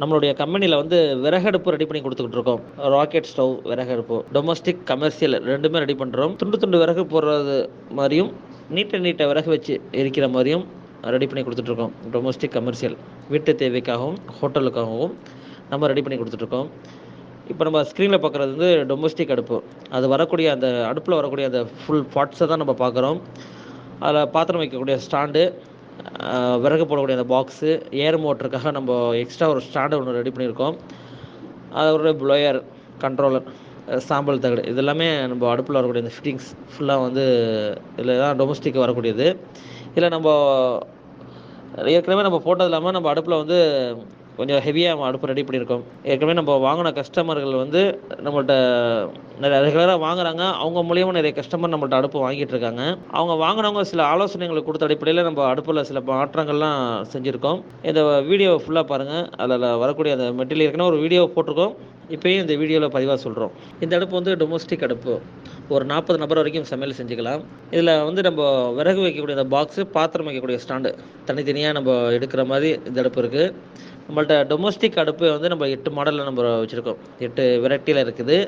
நம்மளுடைய கம்பெனியில் வந்து விறகடுப்பு ரெடி பண்ணி கொடுத்துக்கிட்டு இருக்கோம். ராக்கெட் ஸ்டவ் விறகடுப்பு. டொமஸ்டிக் கமர்ஷியல் ரெண்டுமே ரெடி பண்ணுறோம் துண்டு துண்டு விறகு போடுறது மாதிரியும் நீட்ட நீட்ட விறகு வச்சு எரிக்கிற மாதிரியும் ரெடி பண்ணி கொடுத்துட்ருக்கோம் டொமஸ்டிக் கமர்ஷியல் வீட்டு தேவைக்காகவும் ஹோட்டலுக்காகவும் நம்ம ரெடி பண்ணி கொடுத்துட்ருக்கோம் இப்போ நம்ம ஸ்க்ரீனில் பார்க்குறது வந்து டொமஸ்டிக் அடுப்பு. அது வரக்கூடிய அந்த அடுப்பில் வரக்கூடிய அந்த ஃபுல் பாட்ஸை தான் நம்ம பார்க்குறோம் அதில் பாத்திரம் வைக்கக்கூடிய ஸ்டாண்டு விறகு போடக்கூடிய அந்த பாக்ஸு ஏர் மோட்டருக்காக நம்ம எக்ஸ்ட்ரா ஒரு ஸ்டாண்டு ஒன்று ரெடி பண்ணியிருக்கோம். அதோட ப்ளோயர் கண்ட்ரோலர் சாம்பல் தகடு. இது எல்லாமே நம்ம அடுப்பில் வரக்கூடிய இந்த ஃபிட்டிங்ஸ் ஃபுல்லாக வந்து இதில் தான் டொமஸ்டிக் வரக்கூடியது. இதில் நம்ம ஏற்கனவே நம்ம போட்டது இல்லாமல் நம்ம அடுப்பில் வந்து கொஞ்சம் ஹெவியாக அடுப்பு ரெடி பண்ணியிருக்கோம். ஏற்கனவே நம்ம வாங்கின கஸ்டமர்கள் வந்து நம்மள்கிட்ட நிறைய ரெகுலராக வாங்குறாங்க. அவங்க மூலியமாக நிறைய கஸ்டமர் நம்மள்கிட்ட அடுப்பு வாங்கிட்டு இருக்காங்க. அவங்க வாங்கினவங்க சில ஆலோசனைகளுக்கு கொடுத்த அடிப்படையில் நம்ம அடுப்பில் சில மாற்றங்கள்லாம் செஞ்சுருக்கோம். இந்த வீடியோவை ஃபுல்லாக பாருங்கள் அதில் வரக்கூடிய அந்த மெட்டீரியல் ஏற்கனவே ஒரு வீடியோ போட்டிருக்கோம். இப்போயும் இந்த வீடியோவில் பதிவாக சொல்கிறோம் இந்த அடுப்பு வந்து டொமஸ்டிக் அடுப்பு. ஒரு நாற்பது நபர் வரைக்கும் சமையல் செஞ்சுக்கலாம். இதில் வந்து நம்ம விறகு வைக்கக்கூடிய அந்த பாக்ஸு பாத்திரம் வைக்கக்கூடிய ஸ்டாண்டு தனித்தனியாக நம்ம எடுக்கிற மாதிரி இந்த அடுப்பு இருக்குது நம்மள்ட்ட டொமஸ்டிக் அடுப்பு வந்து நம்ம எட்டு மாடலில் நம்ம வச்சுருக்கோம். எட்டு வெரைட்டியில் இருக்குது.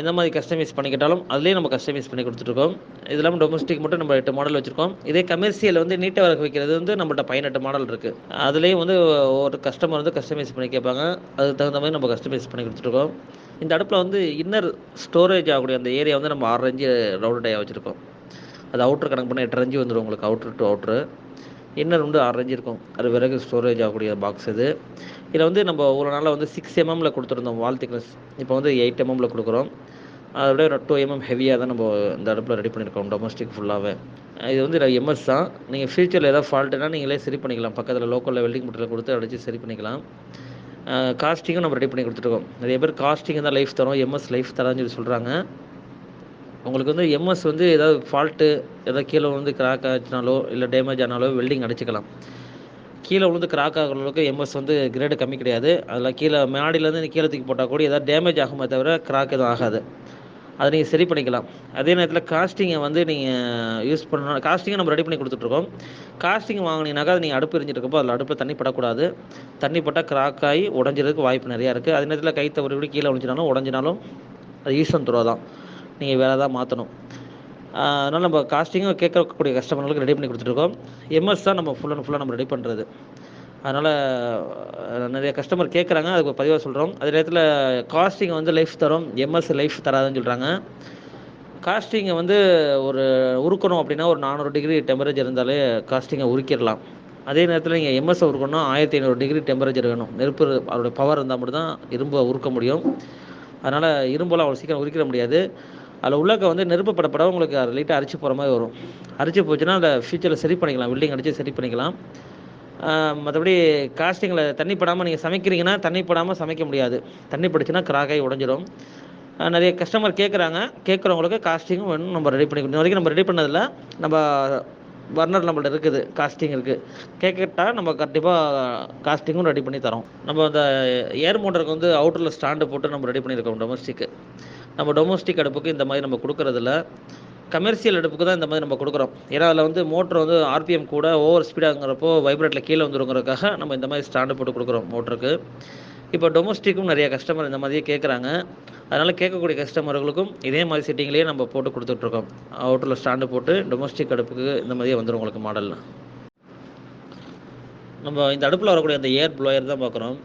இந்த மாதிரி கஸ்டமைஸ் பண்ணிக்கிட்டாலும் அதுலேயே நம்ம கஸ்டமைஸ் பண்ணி கொடுத்துருக்கோம் இது இல்லாமல் டொமஸ்டிக் மட்டும் நம்ம எட்டு மாடல் வச்சுருக்கோம். இதே கமர்ஷியல் வந்து நீட்டை விறகு வைக்கிறது வந்து நம்மள்ட்ட பதினெட்டு மாடல் இருக்குது அதுலேயும் வந்து ஒரு கஸ்டமர் வந்து கஸ்டமைஸ் பண்ணி கேட்பாங்க. அதுக்கு தகுந்த மாதிரி நம்ம கஸ்டமைஸ் பண்ணி கொடுத்துருக்கோம் இந்த அடுப்பில் வந்து இன்னர் ஸ்டோரேஜ் ஆகக்கூடிய அந்த ஏரியா வந்து நம்ம ஆறு ரஞ்சு ரவுண்ட் வச்சுருக்கோம். அது அவுட்ரு கணக்கு பண்ணால் எட்டு இன்ச்சு வந்துடும் உங்களுக்கு அவுட்ரு டு அவுட்ரு இன்னர் வந்து ஆறு இருக்கும்? அது விறகு ஸ்டோரேஜ் ஆகக்கூடிய பாக்ஸ் இது. இதில் வந்து நம்ம ஒரு நாளில் வந்து சிக்ஸ் எம்எம்மில் கொடுத்துருந்தோம் வால் திக்னஸ் இப்போ வந்து எயிட் எம்எம்மில் கொடுக்குறோம். அதை விட டூ எம்எம் ஹெவியாக தான் நம்ம இந்த அடுப்பில் ரெடி பண்ணியிருக்கோம் டொமஸ்டிக் ஃபுல்லாகவே இது வந்து எம்எஸ் தான். நீங்கள் ஃபியூச்சரில் ஏதாவது ஃபால்ட்டுனா நீங்களே சரி பண்ணிக்கலாம். பக்கத்தில் லோக்கலில் வெல்டிங் மட்டில் கொடுத்து அடித்து சரி பண்ணிக்கலாம். காஸ்டிங்கும் நம்ம ரெடி பண்ணி கொடுத்துருக்கோம். நிறைய பேர் காஸ்டிங் தான் லைஃப் தரும் எம்எஸ் லைஃப் தரான்னு சொல்லி சொல்கிறாங்க உங்களுக்கு வந்து எம்எஸ் வந்து ஏதாவது ஃபால்ட்டு ஏதாவது கீழே வந்து கிராக் ஆச்சுனாலோ இல்லை டேமேஜ் ஆனாலோ வெல்டிங் அடிச்சுக்கலாம். கீழே விழுந்து கிராக் ஆகிற அளவுக்கு எம்எஸ் வந்து கிரேடு கம்மி கிடையாது. அதில் கீழே மாடியிலேருந்து கீழே தூக்கி போட்டால் கூட ஏதாவது டேமேஜ் ஆகுமே தவிர கிராக் எதுவும் ஆகாது. அதை நீங்கள் சரி பண்ணிக்கலாம். அதே நேரத்தில் காஸ்டிங்கை வந்து நீங்கள் யூஸ் பண்ணணும் காஸ்டிங்கை நம்ம ரெடி பண்ணி கொடுத்துட்ருக்கோம். காஸ்டிங் வாங்கினீங்கனாக்கா அது நீங்கள் அடுப்பு எரிஞ்சிருக்கப்போ அதில் அடுப்பில் தண்ணி படக்கூடாது. தண்ணி பட்டால் கிராக் ஆகி உடஞ்சிறதுக்கு வாய்ப்பு நிறையா இருக்குது அதே நேரத்தில் கை தவறி கீழே விழுந்துச்சினாலும் உடஞ்சினாலும் அது ஈஸ்வன் துறோ தான் நீங்கள் வேறு தான் மாற்றணும் அதனால் நம்ம காஸ்டிங்கும் கேட்கக்கூடிய கஸ்டமர்களுக்கு ரெடி பண்ணி கொடுத்துருக்கோம் எம்எஸ் தான் நம்ம ஃபுல் அண்ட் ஃபுல்லாக நம்ம ரெடி பண்ணுறது அதனால் நிறைய கஸ்டமர் கேட்குறாங்க அதுக்கு பதிவாக சொல்கிறோம் அதே நேரத்தில் காஸ்டிங் வந்து லைஃப் தரும். எம்எஸ் லைஃப் தராதுன்னு சொல்கிறாங்க காஸ்டிங்கை வந்து ஒரு உருக்கணும் அப்படின்னா ஒரு நானூறு டிகிரி டெம்பரேச்சர் இருந்தாலே காஸ்டிங்கை உருக்கிடலாம். அதே நேரத்தில் நீங்கள் எம்எஸ் உருக்கணும் ஆயிரத்தி ஐநூறு டிகிரி டெம்பரேச்சர் வேணும். நெருப்பு அதோடைய பவர் இருந்தால் மட்டும்தான் இரும்பை உருக்க முடியும். அதனால் இரும்பெல்லாம் அவ்வளோ சீக்கிரம் உரிக்கிற முடியாது. அதில் உள்ளக்க வந்து நெருப்பு படப்பட உங்களுக்கு லைட்டாக அரிச்சு போகிற மாதிரி வரும். அரிச்சு போச்சுன்னா அதை ஃபியூச்சரில் சரி பண்ணிக்கலாம். வெல்டிங் அடித்து சரி பண்ணிக்கலாம். மற்றபடி காஸ்டிங்கில் தண்ணி படாமல் நீங்கள் சமைக்கிறீங்கன்னா தண்ணி படாமல் சமைக்க முடியாது. தண்ணி படிச்சுன்னா கிராக்காகி உடஞ்சிரும். நிறைய கஸ்டமர் கேட்குறாங்க கேட்குறவங்களுக்கு காஸ்டிங்கும் வேணும் நம்ம ரெடி பண்ணி இது வரைக்கும் நம்ம ரெடி பண்ணதில் நம்ம பர்னர் நம்மள்ட்ட இருக்குது காஸ்டிங் இருக்குது கேட்கட்டால் நம்ம கண்டிப்பாக காஸ்டிங்கும் ரெடி பண்ணி தரோம். நம்ம அந்த ஏர் மோட்டருக்கு வந்து அவுட்டரில் ஸ்டாண்டு போட்டு நம்ம ரெடி பண்ணியிருக்கோம் டொமஸ்டிக்கு நம்ம டொமஸ்டிக் அடுப்புக்கு இந்த மாதிரி நம்ம கொடுக்குறதில்ல. கமர்ஷியல் அடுப்புக்கு தான் இந்த மாதிரி நம்ம கொடுக்குறோம். ஏன்னா அதில் வந்து மோட்ரு வந்து ஆர்பிஎம் கூட ஓவர் ஸ்பீடாகிறப்போ வைப்ரேட்டில் கீழே வந்துருங்கிறதுக்காக நம்ம இந்த மாதிரி ஸ்டாண்டு போட்டு கொடுக்குறோம் மோட்டருக்கு இப்போ டொமஸ்டிக்கும் நிறைய கஸ்டமர் இந்த மாதிரியே கேட்குறாங்க அதனால் கேட்கக்கூடிய கஸ்டமர்களுக்கும் இதே மாதிரி செட்டிங்லேயே நம்ம போட்டு கொடுத்துட்ருக்கோம். அவுட்டரில் ஸ்டாண்டு போட்டு டொமஸ்டிக் அடுப்புக்கு இந்த மாதிரியே வந்துடும் உங்களுக்கு மாடலில் நம்ம இந்த அடுப்பில் வரக்கூடிய அந்த ஏர் ப்ளோயர் தான் பார்க்குறோம்.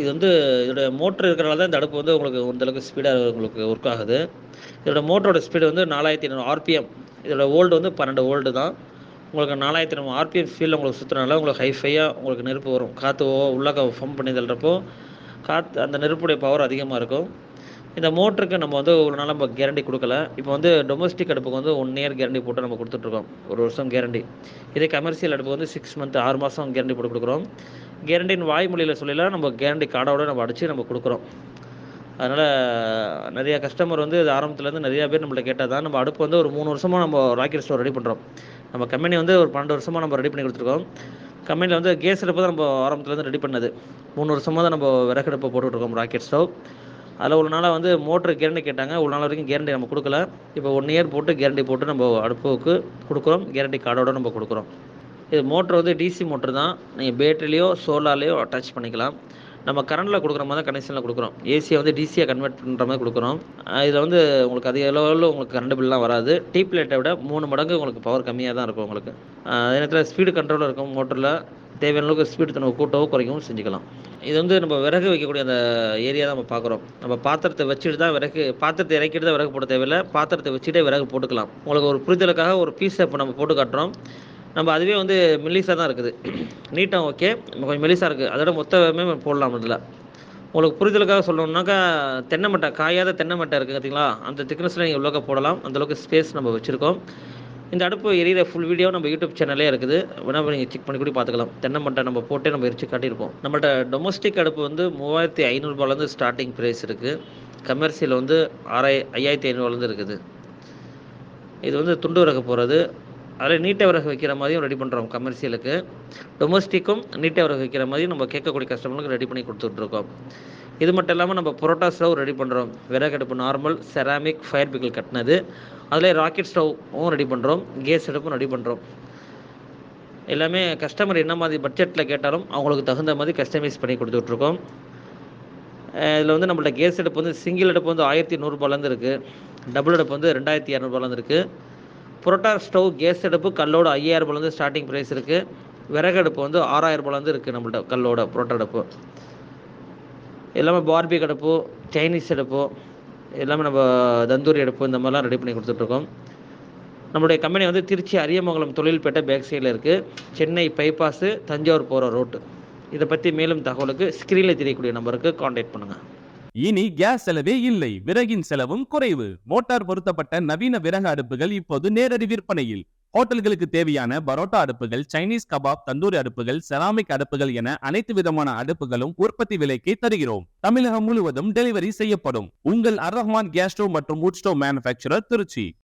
இது வந்து இதோட மோட்ரு இருக்கிறனால தான் இந்த அடுப்பு வந்து உங்களுக்கு ஒருந்தளவுக்கு ஸ்பீடாக உங்களுக்கு ஒர்க் ஆகுது. இதோட மோட்டரோட ஸ்பீடு வந்து நாலாயிரத்தி ஐநூறு ஆர்பிஎம் இதோட ஓல்டு வந்து பன்னெண்டு ஓல்டு தான். உங்களுக்கு நாலாயிரத்தி ஐநூறு ஆர்பிஎம் ஃபீல்டில் உங்களுக்கு சுற்றுனால உங்களுக்கு ஹைஃபையாக உங்களுக்கு நெருப்பு வரும். காற்று உள்ளாக்க ஃபம் பண்ணி தள்ளுறப்போ காற்று அந்த நெருப்புடைய பவர் அதிகமாக இருக்கும். இந்த மோட்டருக்கு நம்ம வந்து ஒரு நாள் நம்ம கேரண்டி கொடுக்கல. இப்போ வந்து டொமஸ்டிக் அடுப்புக்கு வந்து ஒன் இயர் கேரண்டி போட்டு நம்ம கொடுத்துட்ருக்கோம் ஒரு வருஷம் கேரண்டி இதே கமர்ஷியல் அடுப்பு வந்து சிக்ஸ் மந்த் ஆறு மாதம் கேரண்டி போட்டு கொடுக்குறோம். கேரண்டின் வாய்மொழியில் சொல்லலாம் நம்ம கேரண்டி கார்டோட நம்ம அடித்து நம்ம கொடுக்குறோம். அதனால் நிறையா கஸ்டமர் வந்து இது ஆரம்பத்துலேருந்து நிறையா பேர் நம்மள்ட்ட கேட்டால் தான் நம்ம அடுப்பு வந்து ஒரு மூணு வருஷமாக நம்ம ராக்கெட் ஸ்டோர் ரெடி பண்ணுறோம் நம்ம கம்பெனி வந்து ஒரு பன்னெண்டு வருஷமாக நம்ம ரெடி பண்ணி கொடுத்துருக்கோம். கம்பெனியில் வந்து கேஸ் அடுப்பு தான் நம்ம ஆரம்பத்துலேருந்து ரெடி பண்ணது. மூணு வருஷமாக தான் நம்ம விறகடுப்பை போட்டுட்ருக்கோம் ராக்கெட் ஸ்டவ் அதில் ஒரு நாளாக வந்து மோட்ரு கேரண்டி கேட்டாங்க. ஒரு நாள் வரைக்கும் கேரண்டி நம்ம கொடுக்கல. இப்போ ஒன் இயர் போட்டு கேரண்டி போட்டு நம்ம அடுப்புக்கு கொடுக்குறோம். கேரண்டி கார்டோட நம்ம கொடுக்குறோம். இது மோட்ரு வந்து டிசி மோட்ரு தான். நீங்கள் பேட்டரிலையோ சோலார்லேயோ அட்டாச் பண்ணிக்கலாம். நம்ம கரண்டில் கொடுக்குற மாதிரி தான் கனெக்ஷனில் கொடுக்குறோம். ஏசியை வந்து டிசியை கன்வெர்ட் பண்ணுற மாதிரி கொடுக்குறோம். இதில் வந்து உங்களுக்கு அதிக அளவில் உங்களுக்கு கரண்ட் பில்லாம் வராது. டீப் லைட்டை விட மூணு மடங்கு உங்களுக்கு பவர் கம்மியாக தான் இருக்கும் உங்களுக்கு. அதே நேரத்தில் ஸ்பீடு கண்ட்ரோலில் இருக்கும் மோட்டரில் தேவையான அளவுக்கு ஸ்பீடு நம்ம கூட்டவோ குறைக்கவும் செஞ்சுக்கலாம். இது வந்து நம்ம விறகு வைக்கக்கூடிய அந்த ஏரியா தான் நம்ம பார்க்குறோம். நம்ம பாத்திரத்தை வச்சுட்டு தான் விறகு பாத்திரத்தை இறக்கிட்டு தான் விறகு போட தேவையில்லை. பாத்திரத்தை வச்சுட்டே விறகு போட்டுக்கலாம். உங்களுக்கு ஒரு புரிதலுக்காக ஒரு பீஸை இப்போ நம்ம போட்டு காட்டுறோம். நம்ம அதுவே வந்து மெல்லிசாக தான் இருக்குது. நீட்டாக ஓகே கொஞ்சம் மெல்லிசாக இருக்குது அதோட மொத்தமே போடலாம் இதில் உங்களுக்கு புரிதலுக்காக சொல்லணும்னாக்கா தென்னை மட்டை காயாத தென்னை மட்டை இருக்குது பார்த்தீங்களா அந்த திக்னஸில் நீங்கள் உள்ளக்க போடலாம். அந்தளவுக்கு ஸ்பேஸ் நம்ம வச்சுருக்கோம். இந்த அடுப்பு எரியிற ஃபுல் வீடியோ நம்ம யூடியூப் சேனலே இருக்குது. வேணால் நீங்கள் செக் பண்ணி கூட பார்த்துக்கலாம் தென்னை மட்டை நம்ம போட்டே நம்ம எரிச்சு காட்டியிருப்போம். நம்மள்ட்ட டொமஸ்டிக் அடுப்பு வந்து மூவாயிரத்தி ஐநூறுரூபாலேருந்து ஸ்டார்டிங் ப்ரைஸ் இருக்குது கமர்ஷியல் வந்து ஆறாய் ஐயாயிரத்தி ஐநூறுலேருந்து இருக்குது. இது வந்து துண்டு விறக்க போகிறது அதில் நீட்டை விறகு வைக்கிற மாதிரியும் ரெடி பண்ணுறோம் கமர்ஷியலுக்கு டொமஸ்டிக்கும் நீட்டை விறகு வைக்கிற மாதிரி நம்ம கேட்கக்கூடிய கஸ்டமருக்கு ரெடி பண்ணி கொடுத்துட்ருக்கோம். இது மட்டும் இல்லாமல் நம்ம புரோட்டா ஸ்டவ் ரெடி பண்ணுறோம் விறகு அடுப்பு நார்மல் செராமிக் ஃபயர் பிக்கல் கட்டினது. அதில் ராக்கெட் ஸ்டவ்வும் ரெடி பண்ணுறோம் கேஸ் அடுப்பும் ரெடி பண்ணுறோம் எல்லாமே கஸ்டமர் என்ன மாதிரி பட்ஜெட்டில் கேட்டாலும் அவங்களுக்கு தகுந்த மாதிரி கஸ்டமைஸ் பண்ணி கொடுத்துட்ருக்கோம். இதில் வந்து நம்மள்ட்ட கேஸ் அடுப்பு வந்து சிங்கிள் அடுப்பு வந்து ஆயிரத்தி நூறுரூபாலேருந்து இருக்குது டபுள் அடுப்பு வந்து ரெண்டாயிரத்தி இரநூறுபாலேருந்து இருக்குது புரோட்டா ஸ்டவ் கேஸ் அடுப்பு கல்லோட ஐயாயிரம் ரூபாயிலேருந்து ஸ்டார்டிங் ப்ரைஸ் இருக்குது விறகு அடுப்பு வந்து ஆறாயிரம் ரூபாயிலேருந்து இருக்குது நம்மள்ட்ட கல்லோட புரோட்டா அடுப்பு. எல்லாமே பார்பி அடுப்பு சைனீஸ் அடுப்பு எல்லாமே நம்ம தந்தூரி அடுப்பு இந்த மாதிரிலாம் ரெடி பண்ணி கொடுத்துட்ருக்கோம். நம்மளுடைய கம்பெனி வந்து திருச்சி அரியமங்கலம் தொழில்பேட்டை பேக் சைடில் இருக்குது சென்னை பைபாஸு தஞ்சாவூர் போகிற ரோட்டு இதை பற்றி மேலும் தகவலுக்கு ஸ்க்ரீனில் தெரியக்கூடிய நம்பருக்கு காண்டாக்ட் பண்ணுங்கள் இனி கேஸ் செலவே இல்லை. விறகின் செலவும் குறைவு. மோட்டார் பொருத்தப்பட்ட நவீன விறகு அடுப்புகள் இப்போது நேரடி விற்பனையில். ஹோட்டல்களுக்கு தேவையான பரோட்டா அடுப்புகள் சைனீஸ் கபாப் தந்தூரி அடுப்புகள் செராமிக் அடுப்புகள் என அனைத்து விதமான அடுப்புகளும் உற்பத்தி விலைக்கு தருகிறோம். தமிழகம் முழுவதும் டெலிவரி செய்யப்படும். உங்கள் அர் ரஹ்மான் கேஸ் ஸ்டோவ் மற்றும் வுட் ஸ்டோவ் மேனுபேக்சரர் திருச்சி.